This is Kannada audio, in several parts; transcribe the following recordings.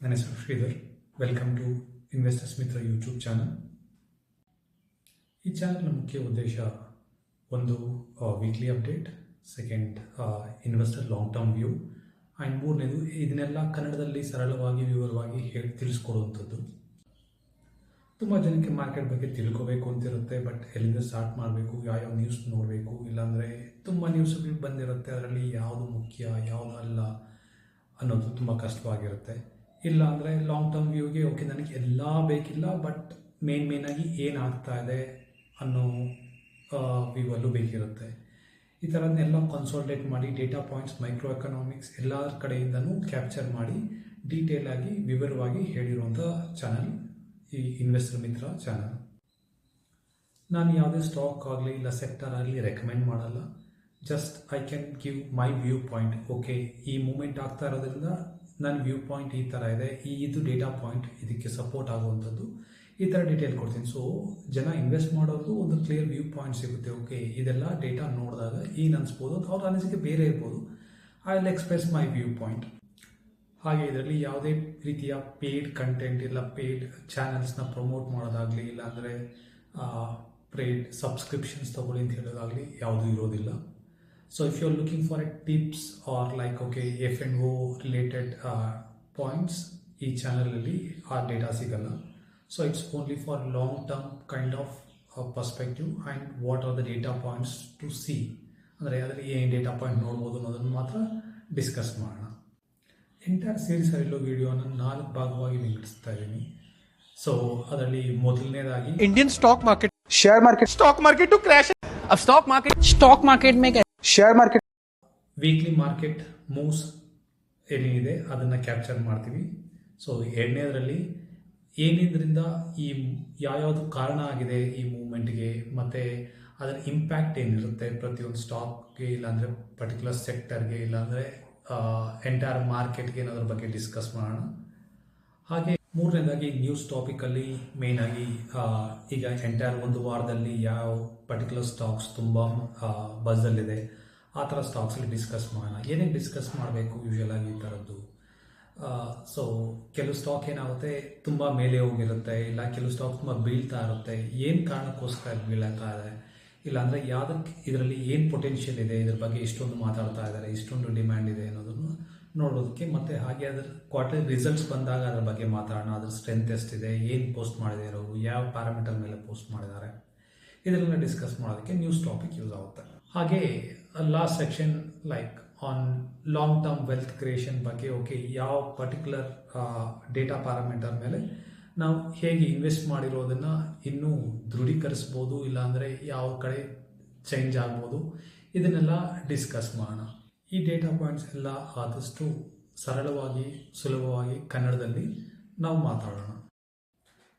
ನನ್ನ ಹೆಸರು Sridhar. Welcome to investors Mitra YouTube channel ಈ ಚಾನಲ್ನ ಮುಖ್ಯ ಉದ್ದೇಶ ಒಂದು weekly update second investor long term view and ಮೂರನೇದು, ಇದನ್ನೆಲ್ಲ ಕನ್ನಡದಲ್ಲಿ ಸರಳವಾಗಿ, ವಿವರವಾಗಿ ಹೇಳಿ, ತಿಳಿಸ್ಕೊಡುವಂಥದ್ದು. ತುಂಬ ಜನಕ್ಕೆ ಮಾರ್ಕೆಟ್ ಬಗ್ಗೆ ತಿಳ್ಕೋಬೇಕು ಅಂತಿರುತ್ತೆ ಬಟ್ ಎಲ್ಲಿಂದ ಸ್ಟಾರ್ಟ್ ಮಾಡಬೇಕು ಯಾವ್ಯಾವ ನ್ಯೂಸ್ ನೋಡಬೇಕು, ಇಲ್ಲಾಂದರೆ ತುಂಬ ನ್ಯೂಸ್ಗಳು ಬಂದಿರುತ್ತೆ, ಅದರಲ್ಲಿ ಯಾವುದು ಮುಖ್ಯ, ಯಾವುದು ಅಲ್ಲ ಅನ್ನೋದು ತುಂಬ ಕಷ್ಟವಾಗಿರುತ್ತೆ. ಇಲ್ಲ ಅಂದರೆ ಲಾಂಗ್ ಟರ್ಮ್ ವ್ಯೂಗೆ ಓಕೆ ನನಗೆ ಎಲ್ಲ ಬೇಕಿಲ್ಲ ಬಟ್ ಮೇನ್ ಮೇನಾಗಿ ಏನಾಗ್ತಾ ಇದೆ ಅನ್ನೋ ವ್ಯೂವಲ್ಲೂ ಬೇಕಿರುತ್ತೆ. ಈ ಥರದನ್ನೆಲ್ಲ ಕನ್ಸಾಲ್ಟೇಟ್ ಮಾಡಿ ಡೇಟಾ ಪಾಯಿಂಟ್ಸ್ ಮೈಕ್ರೋ ಎಕನಾಮಿಕ್ಸ್ ಎಲ್ಲ ಕಡೆಯಿಂದನೂ ಕ್ಯಾಪ್ಚರ್ ಮಾಡಿ ಡೀಟೇಲ್ ಆಗಿ, ವಿವರವಾಗಿ ಹೇಳಿರುವಂಥ ಚಾನಲ್ ಈ ಇನ್ವೆಸ್ಟರ್ ಮಿತ್ರ ಚಾನಲ್ ನಾನು ಯಾವುದೇ ಸ್ಟಾಕ್ ಆಗಲಿ, ಇಲ್ಲ ಸೆಕ್ಟರ್ ಆಗಲಿ ರೆಕಮೆಂಡ್ ಮಾಡಲ್ಲ. Just I can give my view point okay ಈ ಮೂಮೆಂಟ್ ಆಗ್ತಾ ಇರೋದ್ರಿಂದ ನನ್ನ ವ್ಯೂ ಪಾಯಿಂಟ್ ಈ ಥರ ಇದೆ. ಈ ಇದು ಡೇಟಾ ಪಾಯಿಂಟ್ ಇದಕ್ಕೆ ಸಪೋರ್ಟ್ ಆಗುವಂಥದ್ದು. ಈ ಥರ ಡೀಟೇಲ್ ಕೊಡ್ತೀನಿ. ಸೊ ಜನ ಇನ್ವೆಸ್ಟ್ ಮಾಡೋದು ಒಂದು ಕ್ಲಿಯರ್ ವ್ಯೂ ಪಾಯಿಂಟ್ ಸಿಗುತ್ತೆ. ಓಕೆ ಇದೆಲ್ಲ ಡೇಟಾ ನೋಡಿದಾಗ ಏನು ಅನಿಸ್ಬೋದು ಅವ್ರ ಅನಿಸಿಕೆ ಬೇರೆ ಇರ್ಬೋದು. I will express my view point ಹಾಗೆ ಇದರಲ್ಲಿ ಯಾವುದೇ ರೀತಿಯ ಪೇಯ್ಡ್ ಕಂಟೆಂಟ್ ಇಲ್ಲ ಪೇಯ್ಡ್ ಚಾನಲ್ಸ್ನ ಪ್ರಮೋಟ್ ಮಾಡೋದಾಗಲಿ, ಇಲ್ಲಾಂದರೆ ಪೇಯ್ಡ್ ಸಬ್ಸ್ಕ್ರಿಪ್ಷನ್ಸ್ ತೊಗೊಳ್ಳಿ ಅಂತ ಹೇಳೋದಾಗಲಿ ಯಾವುದೂ ಇರೋದಿಲ್ಲ. So if you're looking for tips or like okay F and O related uh, points, each channel really are data signal. So it's only for long term kind of uh, perspective and what are the data points to see. ಅಂದರೆ ಅದರಲ್ಲಿ ಏನು ಡೇಟಾ ಪಾಯಿಂಟ್ ನೋಡ್ಬೋದು ಅನ್ನೋದನ್ನು ಮಾತ್ರ ಡಿಸ್ಕಸ್ ಮಾಡೋಣ ಎಂಟೈರ್ ಸೀರೀಸ್ ಅಲ್ಲಿರೋ ವೀಡಿಯೋನ ನಾಲ್ಕು ಭಾಗವಾಗಿ ವಿಂಗಡಿಸ್ತಾ ಇದ್ದೀನಿ ಸೊ ಅದರಲ್ಲಿ ಮೊದಲನೇದಾಗಿ Indian stock market share market stock market to crash stock market stock market ಮೇಗೆ share market weekly market moves ಏನೇನಿದೆ ಅದನ್ನು ಕ್ಯಾಪ್ಚರ್ ಮಾಡ್ತೀವಿ. ಸೊ ಎರಡನೇದರಲ್ಲಿ ಏನಿದ್ರಿಂದ ಈ ಯಾವ್ಯಾವ್ದು ಕಾರಣ ಆಗಿದೆ ಈ ಮೂವ್ಮೆಂಟ್ಗೆ ಮತ್ತೆ ಅದರ ಇಂಪ್ಯಾಕ್ಟ್ ಏನಿರುತ್ತೆ ಪ್ರತಿಯೊಂದು ಸ್ಟಾಕ್ಗೆ ಇಲ್ಲಾಂದರೆ ಪರ್ಟಿಕ್ಯುಲರ್ ಸೆಕ್ಟರ್ಗೆ ಇಲ್ಲಾಂದರೆ ಎಂಟೈರ್ ಮಾರ್ಕೆಟ್ಗೆ ಏನಾದ್ರ ಬಗ್ಗೆ ಡಿಸ್ಕಸ್ ಮಾಡೋಣ. ಹಾಗೆ ಮೂರನೇದಾಗಿ ನ್ಯೂಸ್ ಟಾಪಿಕಲ್ಲಿ ಮೇಯ್ನಾಗಿ ಈಗ ಎಂಟೈರ್ ಒಂದು ವಾರದಲ್ಲಿ ಯಾವ ಪರ್ಟಿಕ್ಯುಲರ್ ಸ್ಟಾಕ್ಸ್ ತುಂಬ ಬಸ್ಸಲ್ಲಿದೆ ಆ ಥರ ಸ್ಟಾಕ್ಸಲ್ಲಿ ಡಿಸ್ಕಸ್ ಮಾಡೋಣ. ಏನೇನು ಡಿಸ್ಕಸ್ ಮಾಡಬೇಕು ಯೂಶಲ್ ಆಗಿ ಈ ಥರದ್ದು? ಸೊ ಕೆಲವು ಸ್ಟಾಕ್ ಏನಾಗುತ್ತೆ, ತುಂಬ ಮೇಲೆ ಹೋಗಿರುತ್ತೆ, ಇಲ್ಲ ಕೆಲವು ಸ್ಟಾಕ್ ತುಂಬ ಬೀಳ್ತಾ ಇರುತ್ತೆ. ಏನು ಕಾರಣಕ್ಕೋಸ್ಕರ ಬೀಳ್ತಾ ಇದೆ? ಇಲ್ಲಾಂದರೆ ಯಾವುದಕ್ಕೆ, ಇದರಲ್ಲಿ ಏನು ಪೊಟೆನ್ಷಿಯಲ್ ಇದೆ? ಇದ್ರ ಬಗ್ಗೆ ಇಷ್ಟೊಂದು ಮಾತಾಡ್ತಾ ಇದ್ದಾರೆ? ಇಷ್ಟೊಂದು ಡಿಮ್ಯಾಂಡ್ ಇದೆ ಅನ್ನೋದನ್ನು ನೋಡೋದಕ್ಕೆ ಮತ್ತು ಹಾಗೆ ಅದ್ರ ಕ್ವಾರ್ಟರ್ ರಿಸಲ್ಟ್ಸ್ ಬಂದಾಗ ಅದ್ರ ಬಗ್ಗೆ ಮಾತಾಡೋಣ. ಅದ್ರ ಸ್ಟ್ರೆಂತ್ ಎಷ್ಟಿದೆ, ಏನು ಪೋಸ್ಟ್ ಮಾಡಿದ್ದಾರೆ ಅವರು ಯಾವ ಪ್ಯಾರಾಮೀಟರ್ ಮೇಲೆ ಪೋಸ್ಟ್ ಮಾಡಿದ್ದಾರೆ ಇದೆಲ್ಲ ಡಿಸ್ಕಸ್ ಮಾಡೋದಕ್ಕೆ ನ್ಯೂಸ್ ಟಾಪಿಕ್ ಯೂಸ್ ಆಗುತ್ತೆ. ಹಾಗೆ last section like on long term wealth creation ಬಗ್ಗೆ ಓಕೆ ಯಾವ ಪರ್ಟಿಕ್ಯುಲರ್ ಡೇಟಾ ಪ್ಯಾರಾಮೀಟರ್ ಮೇಲೆ ನಾವು ಹೇಗೆ ಇನ್ವೆಸ್ಟ್ ಮಾಡಿರೋದನ್ನು ಇನ್ನೂ ದೃಢೀಕರಿಸ್ಬೋದು, ಇಲ್ಲಾಂದರೆ ಯಾವ ಕಡೆ ಚೇಂಜ್ ಆಗ್ಬೋದು, ಇದನ್ನೆಲ್ಲ ಡಿಸ್ಕಸ್ ಮಾಡೋಣ. ಈ ಡೇಟಾ ಪಾಯಿಂಟ್ಸ್ ಎಲ್ಲ ಆದಷ್ಟು ಸರಳವಾಗಿ, ಸುಲಭವಾಗಿ ಕನ್ನಡದಲ್ಲಿ ನಾವು ಮಾತಾಡೋಣ.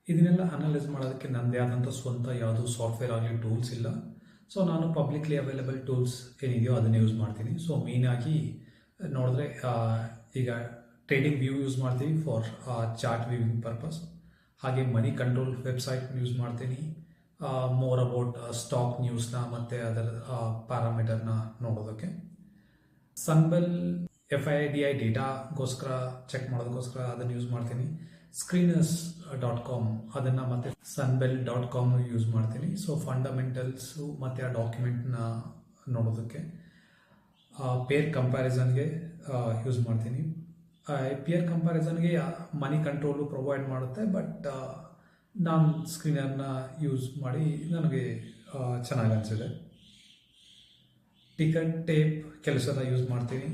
ಇದನ್ನೆಲ್ಲ ಅನಲೈಸ್ ಮಾಡೋದಕ್ಕೆ ನನ್ನದೇ ಆದಂಥ ಸ್ವಂತ ಯಾವುದೂ ಸಾಫ್ಟ್ವೇರ್ ಆಗಲಿ ಟೂಲ್ಸ್ ಇಲ್ಲ. ಸೊ ನಾನು ಪಬ್ಲಿಕ್ಲಿ ಅವೈಲೇಬಲ್ ಟೂಲ್ಸ್ ಏನಿದೆಯೋ ಅದನ್ನು ಯೂಸ್ ಮಾಡ್ತೀನಿ. ಸೊ ಮೇಯ್ನಾಗಿ ನೋಡಿದ್ರೆ ಈಗ ಟ್ರೇಡಿಂಗ್ ವ್ಯೂ ಯೂಸ್ ಮಾಡ್ತೀನಿ ಫಾರ್ ಚಾರ್ಟ್ ವ್ಯೂವಿಂಗ್ ಪರ್ಪಸ್ ಹಾಗೆ ಮನಿ ಕಂಟ್ರೋಲ್ ವೆಬ್ಸೈಟ್ ಯೂಸ್ ಮಾಡ್ತೀನಿ. ಮೋರ್ ಅಬೌಟ್ ಸ್ಟಾಕ್ ನ್ಯೂಸ್ನ ಮತ್ತು ಅದರ ಪ್ಯಾರಾಮೀಟರ್ನ ನೋಡೋದಕ್ಕೆ. ಸನ್ಬೆಲ್ ಎಫ್ ಐ ಡಿ ಐ ಡೇಟಾಗೋಸ್ಕರ ಚೆಕ್ ಮಾಡೋದಕ್ಕೋಸ್ಕರ ಅದನ್ನು ಯೂಸ್ ಮಾಡ್ತೀನಿ. ಸ್ಕ್ರೀನರ್ಸ್ ಡಾಟ್ ಕಾಮ್ ಅದನ್ನು ಮತ್ತು ಸನ್ಬೆಲ್ ಡಾಟ್ ಕಾಮ್ ಯೂಸ್ ಮಾಡ್ತೀನಿ. ಸೊ ಫಂಡಮೆಂಟಲ್ಸು ಮತ್ತು ಆ ಡಾಕ್ಯುಮೆಂಟ್ನ ನೋಡೋದಕ್ಕೆ ಪೇರ್ ಕಂಪ್ಯಾರಿಸನ್ಗೆ ಯೂಸ್ ಮಾಡ್ತೀನಿ. ಪೇರ್ ಕಂಪ್ಯಾರಿಸನ್ಗೆ ಮನಿ ಕಂಟ್ರೋಲು ಪ್ರೊವೈಡ್ ಮಾಡುತ್ತೆ ಬಟ್ ನಾನು ಸ್ಕ್ರೀನರ್ನ ಯೂಸ್ ಮಾಡಿ ನನಗೆ ಚೆನ್ನಾಗಿ ಅನಿಸಿದೆ. ಟಿಕೆಟ್ ಟೇಪ್ ಕೆಲಸದ ಯೂಸ್ ಮಾಡ್ತೀನಿ.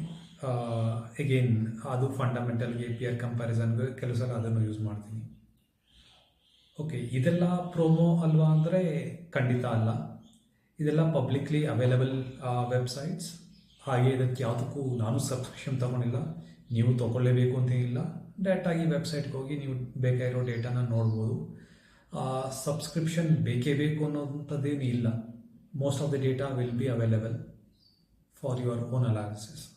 ಎಗೇನ್ ಅದು ಫಂಡಮೆಂಟಲ್ಗೆ ಪಿಯರ್ ಕಂಪ್ಯಾರಿಸನ್ಗೆ ಕೆಲಸ ಅದನ್ನು ಯೂಸ್ ಮಾಡ್ತೀನಿ. ಓಕೆ ಇದೆಲ್ಲ ಪ್ರೋಮೋ ಅಲ್ವಾ ಅಂದರೆ ಖಂಡಿತ ಅಲ್ಲ. ಇದೆಲ್ಲ ಪಬ್ಲಿಕ್ಲಿ ಅವೈಲಬಲ್ ವೆಬ್ಸೈಟ್ಸ್ ಹಾಗೆ ಇದಕ್ಕೆ ಯಾವುದಕ್ಕೂ ನಾನು ಸಬ್ಸ್ಕ್ರಿಪ್ಷನ್ ತೊಗೊಂಡಿಲ್ಲ. ನೀವು ತೊಗೊಳ್ಳೇಬೇಕು ಅಂತೇನಿಲ್ಲ ಡೈರೆಕ್ಟಾಗಿ ವೆಬ್ಸೈಟ್ಗೆ ಹೋಗಿ ನೀವು ಬೇಕಾಗಿರೋ ಡೇಟಾನ ನೋಡ್ಬೋದು. ಸಬ್ಸ್ಕ್ರಿಪ್ಷನ್ ಬೇಕೇ ಬೇಕು ಅನ್ನೋಂಥದ್ದೇನು ಇಲ್ಲ. Most of the data will be available for your own analysis.